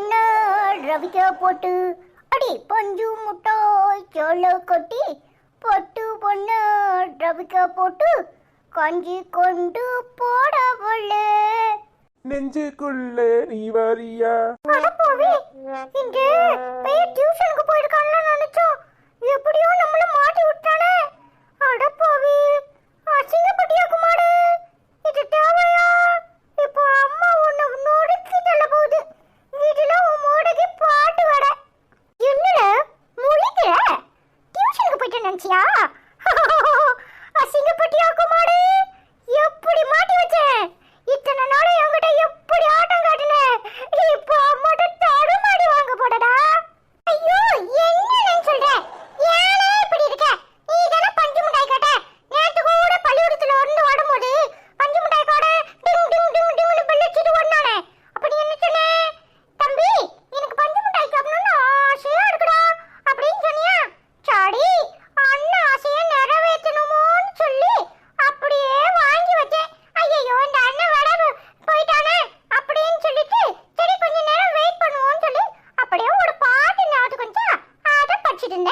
பொண்ண ரவிக்க போட்டு அடி பஞ்சு முட்டாய் சோள கொட்டி பொட்டு பொண்ணு ரவிக்கா போட்டு கஞ்சி கொண்டு போட நெஞ்சுக்குள்ளே நீ வரியா? பாட்டு 싫은데?